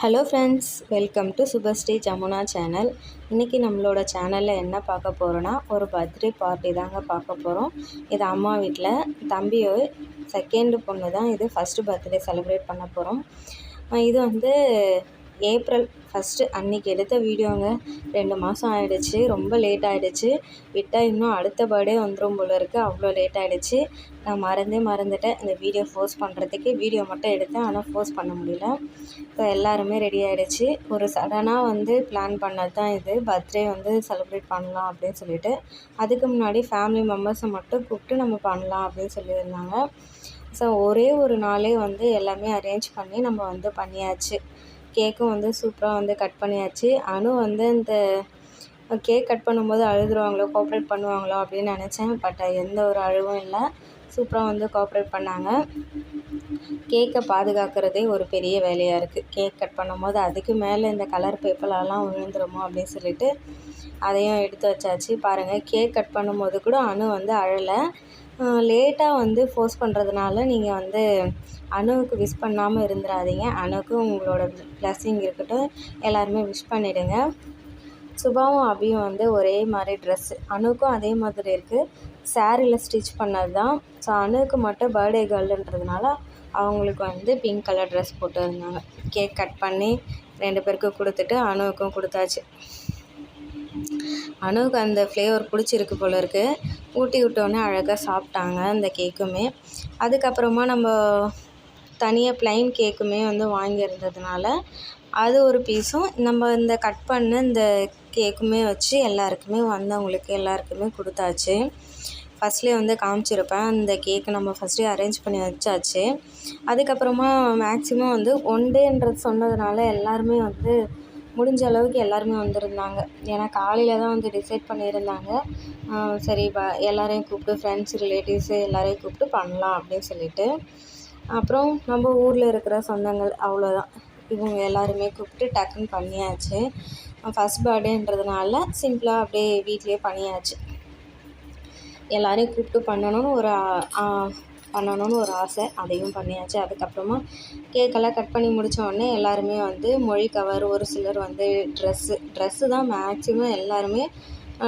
Hello friends welcome to Subhashree Jamuna channel இன்றைக்கி நம்மளோட சேனலில் என்ன பார்க்க போகிறோன்னா ஒரு பர்த்டே பார்ட்டி தாங்க பார்க்க போகிறோம் இது அம்மா வீட்டில் தம்பி செகண்டு பொண்ணு தான் இது ஃபஸ்ட்டு பர்த்டே செலிப்ரேட் பண்ண போகிறோம் இது வந்து ஏப்ரல் ஃபஸ்ட்டு அன்றைக்கி எடுத்த வீடியோங்க. ரெண்டு மாதம் ஆகிடுச்சு ரொம்ப லேட் ஆகிடுச்சு விட்டால் இன்னும் அடுத்த பர்த்டே வந்துடும் போல இருக்குது அவ்வளோ லேட் ஆகிடுச்சு நான் மறந்தே மறந்துட்டேன். இந்த வீடியோ ஃபோர்ஸ் பண்ணுறதுக்கு வீடியோ மட்டும் எடுத்தேன் ஆனால் போஸ்ட் பண்ண முடியல. இப்போ எல்லாருமே ரெடி ஆகிடுச்சு ஒரு சடனாக வந்து பிளான் பண்ணது தான் இது. பர்த்டே வந்து செலிப்ரேட் பண்ணலாம் அப்படின்னு சொல்லிட்டு அதுக்கு முன்னாடி ஃபேமிலி மெம்பர்ஸை மட்டும் கூப்பிட்டு நம்ம பண்ணலாம் அப்படின்னு சொல்லியிருந்தாங்க. ஸோ ஒரே ஒரு நாளே வந்து எல்லாமே அரேஞ்ச் பண்ணி நம்ம வந்து பண்ணியாச்சு. கேக்கும் வந்து சூப்பராக வந்து கட் பண்ணியாச்சு. அனு வந்து இந்த கேக் கட் பண்ணும்போது அழுதுருவாங்களோ கோஆப்ரேட் பண்ணுவாங்களோ அப்படின்னு நினச்சேன். பட் எந்த ஒரு அழுவும் இல்லை. சூப்பராக வந்து கோஆப்ரேட் பண்ணாங்க. கேக்கை பாதுகாக்கிறதே ஒரு பெரிய வேலையாக இருக்குது கேக் கட் பண்ணும்போது அதுக்கு மேலே இந்த கலர் பேப்பர்லலாம் விழுந்துருமோ அப்படின்னு சொல்லிட்டு அதையும் எடுத்து வச்சாச்சு. பாருங்கள் கேக் கட் பண்ணும்போது கூட அணு வந்து அழலை. லேட்டாக வந்து ஃபோர்ஸ் பண்ணுறதுனால நீங்கள் வந்து அணுவுக்கு விஷ் பண்ணாமல் இருந்துடாதீங்க அணுவுக்கு உங்களோட ப்ளஸ்ஸிங் இருக்கட்டும் எல்லாருமே விஷ் பண்ணிவிடுங்க சுபாவும் அபியும் வந்து ஒரே மாதிரி ட்ரெஸ்ஸு அணுக்கும் அதே மாதிரி இருக்குது சாரியில் ஸ்டிச் பண்ணது தான் ஸோ அணுவுக்கு மட்டும் பர்த்டே கேர்ளுன்றதுனால அவங்களுக்கு வந்து பிங்க் கலர் ட்ரெஸ் போட்டுருந்தாங்க. கேக் கட் பண்ணி ரெண்டு பேருக்கும் கொடுத்துட்டு அணுவுக்கும் கொடுத்தாச்சு. அணுவுக்கு அந்த ஃப்ளேவர் பிடிச்சிருக்கு போல இருக்குது ஊட்டி விட்டோன்னே அழகாக சாப்பிட்டாங்க அந்த கேக்குமே அதுக்கப்புறமா நம்ம தனியாக ப்ளைன் கேக்குமே வந்து வாங்கியிருந்ததுனால அது ஒரு பீஸும் நம்ம இந்த கட் பண்ண இந்த கேக்குமே வச்சு எல்லாருக்குமே வந்தவங்களுக்கு எல்லாருக்குமே கொடுத்தாச்சு. ஃபஸ்ட்லேயே வந்து காமிச்சிருப்பேன். அந்த கேக்கு நம்ம ஃபஸ்ட்டே அரேஞ்ச் பண்ணி வச்சாச்சு. அதுக்கப்புறமா மேக்ஸிமம் வந்து ஒன் டேன்றது சொன்னதுனால எல்லாருமே வந்து முடிஞ்ச அளவுக்கு எல்லாருமே வந்திருந்தாங்க. ஏன்னா காலையில் தான் வந்து டிசைட் பண்ணியிருந்தாங்க. சரி ப எல்லாரையும் கூப்பிட்டு ஃப்ரெண்ட்ஸ் ரிலேட்டிவ்ஸு எல்லாரையும் கூப்பிட்டு பண்ணலாம் அப்படின்னு சொல்லிட்டு. அப்புறம் நம்ம ஊரில் இருக்கிற சொந்தங்கள் அவ்வளோதான் இவங்க எல்லாருமே கூப்பிட்டு டக்குன்னு பண்ணியாச்சு. ஃபஸ்ட் பர்த்டேன்றதுனால சிம்பிளாக அப்படியே வீட்லேயே பண்ணியாச்சு. எல்லாரையும் கூப்பிட்டு பண்ணணும்னு ஒரு பண்ணணும்னு ஒரு ஆசை. அதையும் பண்ணியாச்சு. அதுக்கப்புறமா கேக்கெல்லாம் கட் பண்ணி முடித்த உடனே எல்லாருமே வந்து மொழி கவர் ஒரு சிலர் வந்து ட்ரெஸ்ஸு ட்ரெஸ்ஸு தான் மேக்ஸிமம் எல்லாருமே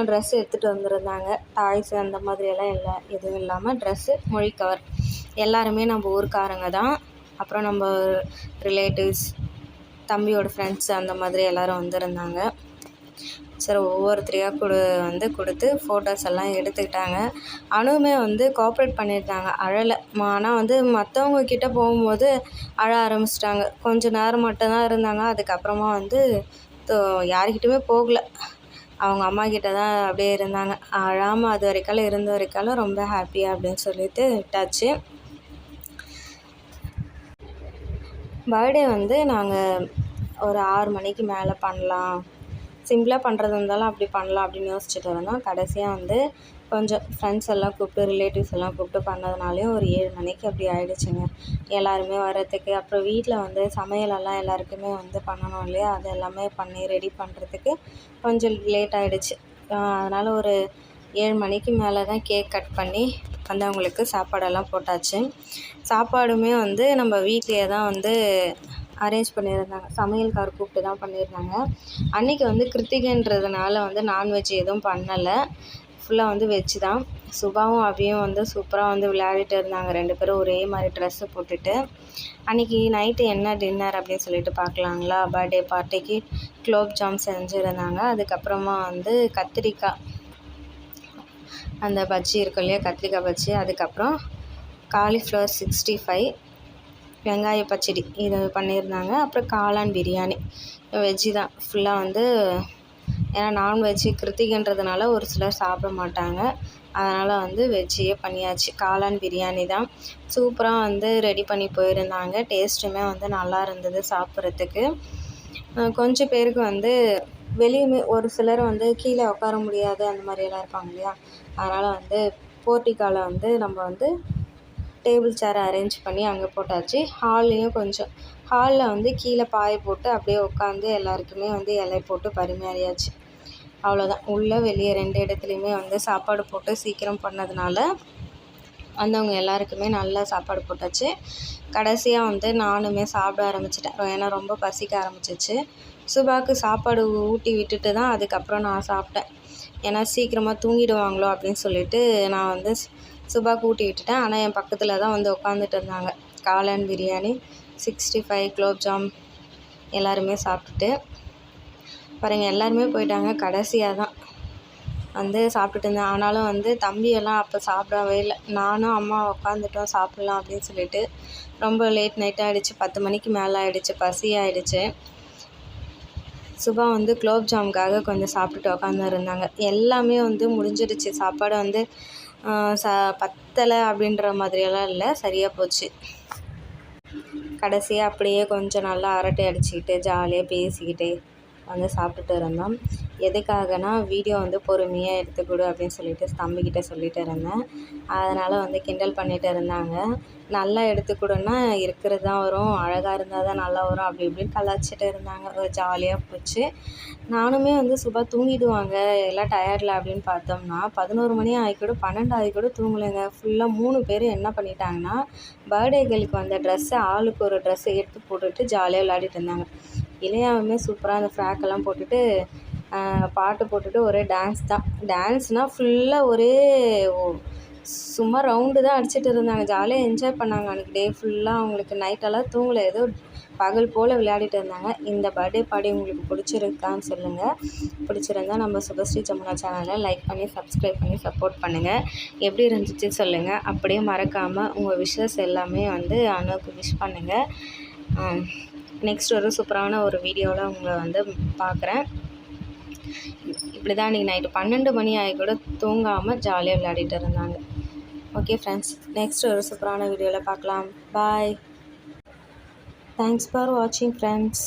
ட்ரெஸ் எடுத்துகிட்டு வந்திருந்தாங்க. டாய்ஸு அந்த மாதிரியெல்லாம் இல்லை எதுவும் இல்லாமல் ட்ரெஸ்ஸு மொழி கவர் எல்லாருமே நம்ம ஊருக்காரங்க தான். அப்புறம் நம்ம ரிலேட்டிவ்ஸ் தம்பியோட ஃப்ரெண்ட்ஸ் அந்த மாதிரி எல்லோரும் வந்திருந்தாங்க. சரி ஒவ்வொருத்தரையாக கொடு வந்து கொடுத்து ஃபோட்டோஸ் எல்லாம் எடுத்துக்கிட்டாங்க. அனுவுமே வந்து கோஆப்ரேட் பண்ணியிருந்தாங்க அழலை. ஆனால் வந்து மற்றவங்க கிட்டே போகும்போது அழ ஆரம்பிச்சிட்டாங்க. கொஞ்சம் நேரம் மட்டும்தான் இருந்தாங்க. அதுக்கப்புறமா வந்து யாருக்கிட்டேயுமே போகல. அவங்க அம்மா கிட்ட தான் அப்படியே இருந்தாங்க. அழாமல் அது வரைக்காலும் இருந்த வரைக்காலும் ரொம்ப ஹாப்பியாக அப்படின்னு சொல்லிட்டு விட்டாச்சு. பர்த்டே வந்து நாங்கள் ஒரு ஆறு மணிக்கு மேலே பண்ணலாம். சிம்பிளாக பண்ணுறது இருந்தாலும் அப்படி பண்ணலாம் அப்படின்னு யோசிச்சுட்டு இருந்தோம். கடைசியாக வந்து கொஞ்சம் ஃப்ரெண்ட்ஸ் எல்லாம் கூப்பிட்டு ரிலேட்டிவ்ஸ் எல்லாம் கூப்பிட்டு பண்ணதுனாலையும் ஒரு ஏழு மணிக்கு அப்படி ஆகிடுச்சிங்க எல்லாருமே வர்றதுக்கு அப்புறம் வீட்டில் வந்து சமையலெல்லாம் எல்லாருக்குமே வந்து பண்ணணும் இல்லையா? அது எல்லாமே பண்ணி ரெடி பண்ணுறதுக்கு கொஞ்சம் லேட் ஆகிடுச்சு அதனால் ஒரு ஏழு மணிக்கு மேலே தான் கேக் கட் பண்ணி வந்தவங்களுக்கு சாப்பாடெல்லாம் போட்டாச்சு. சாப்பாடுமே வந்து நம்ம வீட்லேயே தான் வந்து அரேஞ்ச் பண்ணியிருந்தாங்க. சமையல்கார் கூப்பிட்டு தான் பண்ணியிருந்தாங்க. அன்றைக்கி வந்து கிருத்திகைன்றதுனால வந்து நான்வெஜ் எதுவும் பண்ணலை. ஃபுல்லாக வந்து வெஜ்ஜு தான். சுபாவும் அபியும் வந்து சூப்பராக வந்து விளையாடிட்டு இருந்தாங்க. ரெண்டு பேரும் ஒரே மாதிரி ட்ரெஸ்ஸு போட்டுட்டு. அன்றைக்கி நைட்டு என்ன டின்னர் அப்படின்னு சொல்லிட்டு பார்க்கலாங்களா? பர்த்டே பார்ட்டிக்கு குலோப் ஜாம் செஞ்சுருந்தாங்க. அதுக்கப்புறமா வந்து கத்திரிக்காய். அந்த பஜ்ஜி இருக்கும் இல்லையா? கத்திரிக்காய் பஜ்ஜி. அதுக்கப்புறம் காலிஃப்ளவர் சிக்ஸ்டி ஃபைவ் வெங்காய பச்சடி இது பண்ணியிருந்தாங்க. அப்புறம் காளான் பிரியாணி. வெஜ்ஜு தான். ஃபுல்லாக வந்து ஏன்னா நான்வெஜ்ஜு கிருத்திகன்றதுனால ஒரு சிலர் சாப்பிட மாட்டாங்க. அதனால் வந்து வெஜ்ஜியே பண்ணியாச்சு. காளான் பிரியாணி தான். சூப்பராக வந்து ரெடி பண்ணி போயிருந்தாங்க. டேஸ்ட்டுமே வந்து நல்லா இருந்தது சாப்பிட்றதுக்கு. கொஞ்சம் பேருக்கு வந்து வெளியுமே ஒரு சிலர் வந்து கீழே உட்கார முடியாது. அந்த மாதிரியெல்லாம் இருப்பாங்க இல்லையா? அதனால் வந்து போர்ட்டிக்காவில் வந்து நம்ம வந்து டேபிள் சேர் அரேஞ்ச் பண்ணி அங்கே போட்டாச்சு. ஹால்லேயும் கொஞ்சம் ஹாலில் வந்து கீழே பாயை போட்டு அப்படியே உட்காந்து எல்லாருக்குமே வந்து இலை போட்டு பரிமாறியாச்சு. அவ்வளோதான் உள்ளே வெளியே ரெண்டு இடத்துலையுமே வந்து சாப்பாடு போட்டு சீக்கிரம் பண்ணதுனால வந்தவங்க எல்லாருக்குமே நல்லா சாப்பாடு போட்டாச்சு. கடைசியாக வந்து நானுமே சாப்பிட ஆரம்பிச்சிட்டேன். ஏன்னா ரொம்ப பசிக்க ஆரம்பிச்சிச்சு. சுபாக்கு சாப்பாடு ஊட்டி விட்டுட்டு தான் அதுக்கப்புறம் நான் சாப்பிட்டேன். ஏன்னா சீக்கிரமாக தூங்கிடுவாங்களோ அப்படின்னு சொல்லிட்டு நான் வந்து சுபா கூட்டி விட்டுட்டேன். ஆனால் என் பக்கத்தில் தான் வந்து உட்காந்துட்டு இருந்தாங்க. காளான் பிரியாணி சிக்ஸ்டி ஃபைவ் குலோப்ஜாம் எல்லாருமே சாப்பிட்டுட்டு. பாருங்கள் எல்லாருமே போயிட்டாங்க. கடைசியாக தான் வந்து சாப்பிட்டுட்டு இருந்தேன். ஆனாலும் வந்து தம்பியெல்லாம் அப்போ சாப்பிடவே இல்லை. நானும் அம்மா உட்காந்துட்டோம் சாப்பிட்லாம் அப்படின்னு சொல்லிட்டு ரொம்ப லேட் நைட் ஆகிடுச்சு பத்து மணிக்கு மேலே ஆகிடுச்சு பசி ஆகிடுச்சு சுபா வந்து குலோப்ஜாமுக்காக கொஞ்சம் சாப்பிட்டுட்டு உட்காந்துருந்தாங்க எல்லாமே வந்து முடிஞ்சிடுச்சு. சாப்பாடு வந்து ச பத்தலை அப்படின்ற மாதிரியெல்லாம் இல்லை. சரியாக போச்சு. கடைசியாக அப்படியே கொஞ்சம் நல்லா அரட்டை அடிச்சுக்கிட்டு ஜாலியாக பேசிக்கிட்டு வந்து சாப்பிட்டுட்டு இருந்தோம். எதுக்காகனா வீடியோ வந்து பொறுமையாக எடுத்துக்கொடு அப்படின்னு சொல்லிட்டு தம்பிக்கிட்ட சொல்லிட்டு இருந்தேன். அதனால் வந்து கிண்டல் பண்ணிகிட்டு இருந்தாங்க. நல்லா எடுத்துக்கொடுன்னா இருக்கிறது தான் வரும் அழகாக இருந்தால் தான் நல்லா வரும் அப்படி இப்படின்னு கலாச்சிட்டு இருந்தாங்க. ஒரு ஜாலியாக போச்சு. நானுமே வந்து சுபா தூங்கிடுவாங்க எல்லாம் டயர்டில் அப்படின்னு பார்த்தோம்னா பதினோரு மணி ஆகிக்கூட பன்னெண்டு ஆகிக்கூட தூங்கலைங்க. ஃபுல்லாக மூணு பேர் என்ன பண்ணிட்டாங்கன்னா பர்த்டேகளுக்கு வந்த ட்ரெஸ்ஸை ஆளுக்கு ஒரு ட்ரெஸ்ஸை எடுத்து போட்டுட்டு ஜாலியாக விளையாடிட்டு இருந்தாங்க. இளையாவுமே சூப்பராக அந்த ஃப்ராக்கெல்லாம் போட்டுட்டு பாட்டு போட்டுட்டு ஒரே டான்ஸ் தான். டான்ஸ்னால் ஃபுல்லாக ஒரே சும்மா ரவுண்டு தான் அடிச்சிட்டு இருந்தாங்க. ஜாலியாக என்ஜாய் பண்ணாங்க அன்றைக்கி டே ஃபுல்லாக அவங்களுக்கு நைட்டெல்லாம் தூங்கலை. ஏதோ பகல் போல் விளையாடிட்டு இருந்தாங்க. இந்த பர்த்டே பார்ட்டி உங்களுக்கு பிடிச்சிருக்கான்னு சொல்லுங்கள் பிடிச்சிருந்தா நம்ம சுபஸ்ரீ ஜமுனா சேனலை லைக் பண்ணி சப்ஸ்கிரைப் பண்ணி சப்போர்ட் பண்ணுங்கள் எப்படி இருந்துச்சு சொல்லுங்கள் அப்படியே மறக்காமல் உங்கள் விஷஸ் எல்லாமே வந்து அனுக்கு விஷ் பண்ணுங்கள் நெக்ஸ்ட் ஒரு சூப்பரான ஒரு வீடியோவில் உங்களை வந்து பார்க்குறேன். இப்படி தான் இன்றைக்கி நைட்டு பன்னெண்டு மணி ஆகி கூட தூங்காமல் ஜாலியாக விளையாடிட்டு இருந்தாங்க. ஓகே ஃப்ரெண்ட்ஸ் நெக்ஸ்ட் ஒரு சூப்பரான வீடியோவில் பார்க்கலாம். பாய் தேங்க்ஸ் ஃபார் வாட்சிங் ஃப்ரெண்ட்ஸ்